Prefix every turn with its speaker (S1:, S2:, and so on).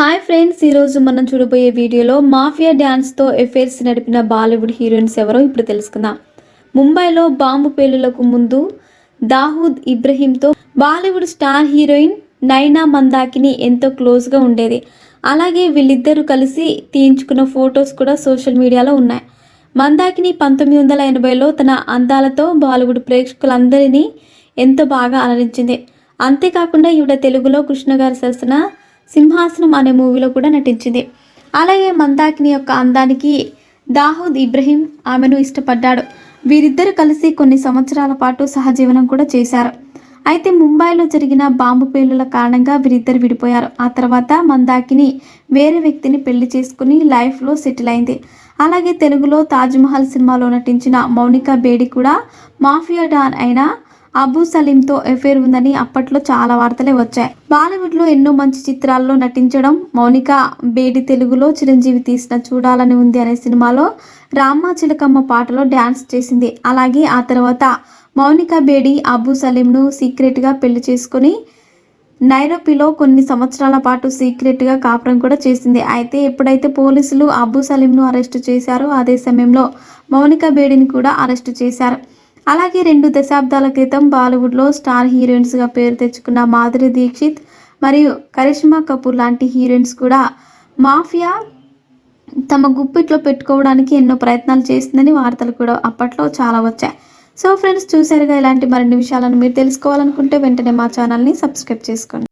S1: Hi friends ఈరోజు మనం చూడబోయే వీడియోలో మాఫియా డ్యాన్స్తో ఎఫైర్స్ నడిపిన బాలీవుడ్ హీరోయిన్స్ ఎవరో ఇప్పుడు తెలుసుకుందాం. ముంబైలో బాంబు పేలులకు ముందు Dawood ఇబ్రహీంతో Bollywood star heroine Naina Mandakini ఎంతో క్లోజ్గా ఉండేది. అలాగే వీళ్ళిద్దరూ కలిసి తీయించుకున్న ఫొటోస్ కూడా సోషల్ మీడియాలో ఉన్నాయి. మందాకిని పంతొమ్మిది వందల ఎనభైలో తన అందాలతో బాలీవుడ్ ప్రేక్షకులందరినీ ఎంతో బాగా అలరించింది. అంతేకాకుండా ఈవిడ తెలుగులో కృష్ణ గారి సరసన సింహాసనం అనే మూవీలో కూడా నటించింది. అలాగే మందాకిని యొక్క అందానికి దాహూద్ ఇబ్రహీం ఆమెను ఇష్టపడ్డాడు. వీరిద్దరు కలిసి కొన్ని సంవత్సరాల పాటు సహజీవనం కూడా చేశారు. అయితే ముంబైలో జరిగిన బాంబు పేలుల కారణంగా వీరిద్దరు విడిపోయారు. ఆ తర్వాత మందాకిని వేరే వ్యక్తిని పెళ్ళి చేసుకుని లైఫ్లో సెటిల్ అయింది. అలాగే తెలుగులో తాజ్మహల్ సినిమాలో నటించిన మౌనిక బేడి కూడా మాఫియా డాన్ అయిన అబూ సలీంతో ఎఫేర్ ఉందని అప్పట్లో చాలా వార్తలే వచ్చాయి. బాలీవుడ్లో ఎన్నో మంచి చిత్రాల్లో నటించడం మౌనిక బేడి తెలుగులో చిరంజీవి తీసిన చూడాలని ఉంది అనే సినిమాలో రామ్మ చిలకమ్మ పాటలో డ్యాన్స్ చేసింది. అలాగే ఆ తర్వాత మౌనిక బేడి అబూ సలీంను సీక్రెట్గా పెళ్ళి చేసుకుని నైరోపిలో కొన్ని సంవత్సరాల పాటు సీక్రెట్గా కాపురం కూడా చేసింది. అయితే ఎప్పుడైతే పోలీసులు అబూ సలీంను అరెస్టు చేశారో అదే సమయంలో మౌనిక బేడిని కూడా అరెస్టు చేశారు. అలాగే రెండు దశాబ్దాల క్రితం బాలీవుడ్లో స్టార్ హీరోయిన్స్గా పేరు తెచ్చుకున్న మాధురి దీక్షిత్ మరియు కరిష్మా కపూర్ లాంటి హీరోయిన్స్ కూడా మాఫియా తమ గుప్పిట్లో పెట్టుకోవడానికి ఎన్నో ప్రయత్నాలు చేసిందని వార్తలు కూడా అప్పట్లో చాలా వచ్చాయి. సో ఫ్రెండ్స్ చూసారుగా ఇలాంటి మరిన్ని విషయాలను మీరు తెలుసుకోవాలనుకుంటే వెంటనే మా ఛానల్ని సబ్స్క్రైబ్ చేసుకోండి.